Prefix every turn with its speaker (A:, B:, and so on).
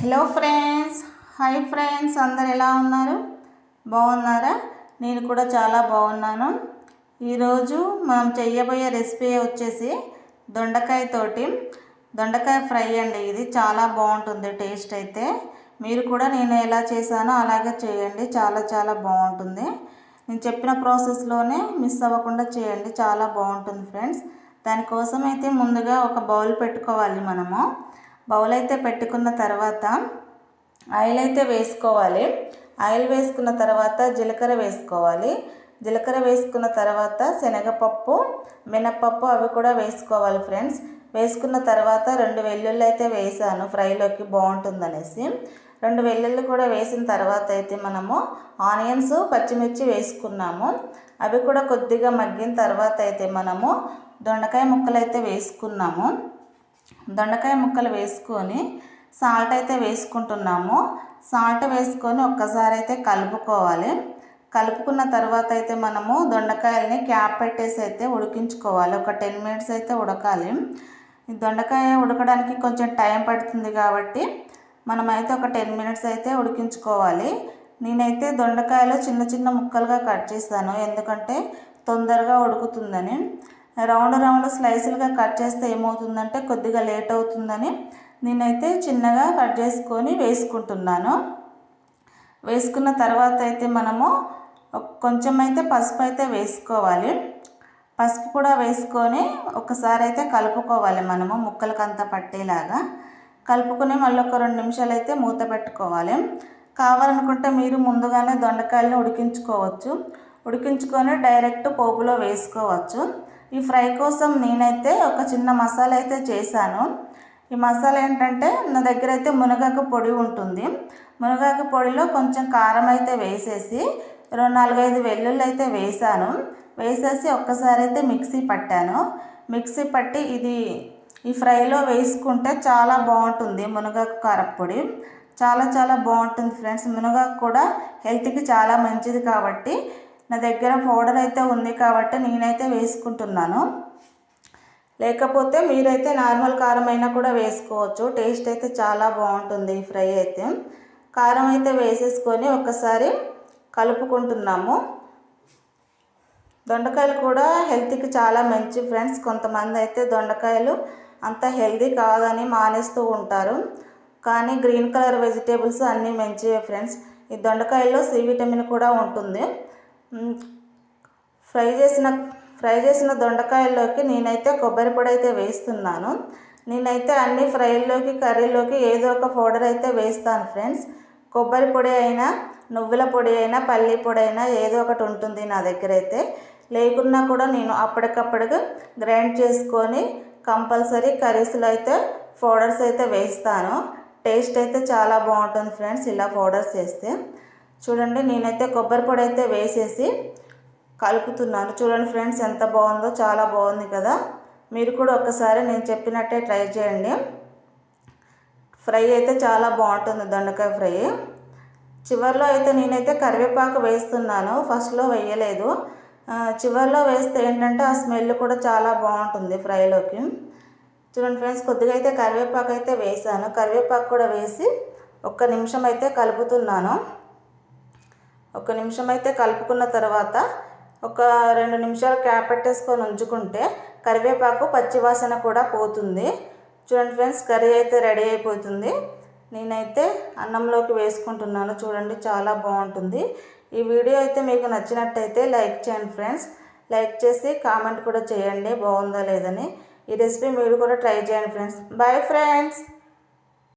A: Hello friends hi friends అందరు ఎలా ఉన్నారు? బాగున్నారా? నేను కూడా చాలా బాగున్నాను. ఈరోజు మనం చేయబోయే రెసిపీ వచ్చేసి దొండకాయ తోటి. దొండకాయ ఫ్రై అండి ఇది. చాలా బాగుంటుంది. టేస్ట్ అయితే మీరు కూడా నేను ఎలా చేశానో అలాగే చేయండి. చాలా చాలా బాగుంటుంది. నేను చెప్పిన ప్రాసెస్లోనే మిస్ అవ్వకుండా చేయండి. చాలా బాగుంటుంది ఫ్రెండ్స్ దానికోసం అయితే ముందుగా ఒక బౌల్ పెట్టుకోవాలి మనము. బౌల్ అయితే పెట్టుకున్న తర్వాత ఆయిల్ అయితే వేసుకోవాలి. ఆయిల్ వేసుకున్న తర్వాత జీలకర్ర వేసుకోవాలి. జీలకర్ర వేసుకున్న తర్వాత శనగపప్పు మినపప్పు అవి కూడా వేసుకోవాలి ఫ్రెండ్స్. వేసుకున్న తర్వాత రెండు వెల్లుల్లి అయితే వేసాను ఫ్రైలోకి బాగుంటుందనేసి. రెండు వెల్లుల్లి కూడా వేసిన తర్వాత అయితే మనము ఆనియన్స్ పచ్చిమిర్చి వేసుకున్నాము. అవి కూడా కొద్దిగా మగ్గిన తర్వాత అయితే మనము దొండకాయ ముక్కలు అయితే వేసుకున్నాము. దొండకాయ ముక్కలు వేసుకొని సాల్ట్ అయితే వేసుకుంటున్నాము. సాల్ట్ వేసుకొని ఒక్కసారి అయితే కలుపుకోవాలి. కలుపుకున్న తర్వాత అయితే మనము దొండకాయల్ని క్యాప్ పెట్టేసి అయితే ఉడికించుకోవాలి. ఒక టెన్ మినిట్స్ అయితే ఉడకాలి. దొండకాయ ఉడకడానికి కొంచెం టైం పడుతుంది కాబట్టి మనమైతే ఒక టెన్ మినిట్స్ అయితే ఉడికించుకోవాలి. నేనైతే దొండకాయలు చిన్న చిన్న ముక్కలుగా కట్ చేస్తాను ఎందుకంటే తొందరగా ఉడుకుతుందని. రౌండ్ రౌండ్ స్లైసులుగా కట్ చేస్తే ఏమవుతుందంటే కొద్దిగా లేట్ అవుతుందని నేనైతే చిన్నగా కట్ చేసుకొని వేసుకుంటున్నాను. వేసుకున్న తర్వాత అయితే మనము కొంచెం అయితే పసుపు అయితే వేసుకోవాలి. పసుపు కూడా వేసుకొని ఒకసారి అయితే కలుపుకోవాలి మనము ముక్కలకంతా పట్టేలాగా. కలుపుకొని మళ్ళీ ఒక రెండు నిమిషాలు అయితే మూత పెట్టుకోవాలి. కావాలనుకుంటే మీరు ముందుగానే దొండకాయలను ఉడికించుకోవచ్చు. ఉడికించుకొని డైరెక్ట్ పోపులో వేసుకోవచ్చు. ఈ ఫ్రై కోసం నేనైతే ఒక చిన్న మసాలా అయితే చేశాను. ఈ మసాలా ఏంటంటే నా దగ్గర అయితే మునగాకు పొడి ఉంటుంది. మునగాకు పొడిలో కొంచెం కారం అయితే వేసేసి రెండు నాలుగైదు వెల్లుల్లి అయితే వేసాను. వేసేసి ఒక్కసారి అయితే మిక్సీ పట్టాను. మిక్సీ పట్టి ఇది ఈ ఫ్రైలో వేసుకుంటే చాలా బాగుంటుంది మునగాకు కారపొడి చాలా చాలా బాగుంటుంది ఫ్రెండ్స్. మునగాకు కూడా హెల్త్కి చాలా మంచిది కాబట్టి నా దగ్గర పౌడర్ అయితే ఉంది కాబట్టి నేనైతే వేసుకుంటున్నాను. లేకపోతే మీరైతే నార్మల్ కారం అయినా కూడా వేసుకోవచ్చు. టేస్ట్ అయితే చాలా బాగుంటుంది ఈ ఫ్రై అయితే. కారం అయితే వేసేసుకొని ఒకసారి కలుపుకుంటున్నాము. దొండకాయలు కూడా హెల్త్కి చాలా మంచి ఫ్రెండ్స్. కొంతమంది అయితే దొండకాయలు అంత హెల్దీ కాదని మానేస్తూ ఉంటారు. కానీ గ్రీన్ కలర్ వెజిటేబుల్స్ అన్నీ మంచివే ఫ్రెండ్స్. ఈ దొండకాయల్లో సి విటమిన్ కూడా ఉంటుంది. ఫ్రై చేసిన ఫ్రై చేసిన దొండకాయల్లోకి నేనైతే కొబ్బరి పొడి అయితే వేస్తున్నాను. నేనైతే అన్ని ఫ్రైల్లోకి కర్రీలోకి ఏదో ఒక పౌడర్ అయితే వేస్తాను ఫ్రెండ్స్. కొబ్బరి పొడి అయినా నువ్వుల పొడి అయినా పల్లి పొడి అయినా ఏదో ఒకటి ఉంటుంది నా దగ్గర అయితే. లేకున్నా కూడా నేను అప్పటికప్పుడు గ్రైండ్ చేసుకొని కంపల్సరీ కర్రీస్లో అయితే పౌడర్స్ అయితే వేస్తాను. టేస్ట్ అయితే చాలా బాగుంటుంది ఫ్రెండ్స్ ఇలా పౌడర్స్ వేస్తే. చూడండి నేనైతే కొబ్బరి పొడి అయితే వేసేసి కలుపుతున్నాను. చూడండి ఫ్రెండ్స్ ఎంత బాగుందో చాలా బాగుంది కదా. మీరు కూడా ఒకసారి నేను చెప్పినట్టే ట్రై చేయండి. ఫ్రై అయితే చాలా బాగుంటుంది దొండకాయ ఫ్రై. చివరిలో అయితే నేనైతే కరివేపాకు వేస్తున్నాను ఫస్ట్లో వేయలేదు. చివరిలో వేస్తే ఏంటంటే ఆ స్మెల్ కూడా చాలా బాగుంటుంది ఫ్రైలోకి. చూడండి ఫ్రెండ్స్ కొద్దిగా అయితే కరివేపాకు అయితే వేసాను. కరివేపాకు కూడా వేసి ఒక్క నిమిషం అయితే కలుపుతున్నాను. ఒక నిమిషం అయితే కలుపుకున్న తర్వాత ఒక రెండు నిమిషాలు క్యాప్ పెట్టేసుకొని ఉంచుకుంటే కరివేపాకు పచ్చివాసన కూడా పోతుంది. చూడండి ఫ్రెండ్స్ కర్రీ అయితే రెడీ అయిపోతుంది. నేనైతే అన్నంలోకి వేసుకుంటున్నాను. చూడండి చాలా బాగుంటుంది. ఈ వీడియో అయితే మీకు నచ్చినట్టయితే లైక్ చేయండి ఫ్రెండ్స్. లైక్ చేసి కామెంట్ కూడా చేయండి బాగుందా లేదని ఈ రెసిపీ మీరు కూడా ట్రై చేయండి ఫ్రెండ్స్. Bye friends!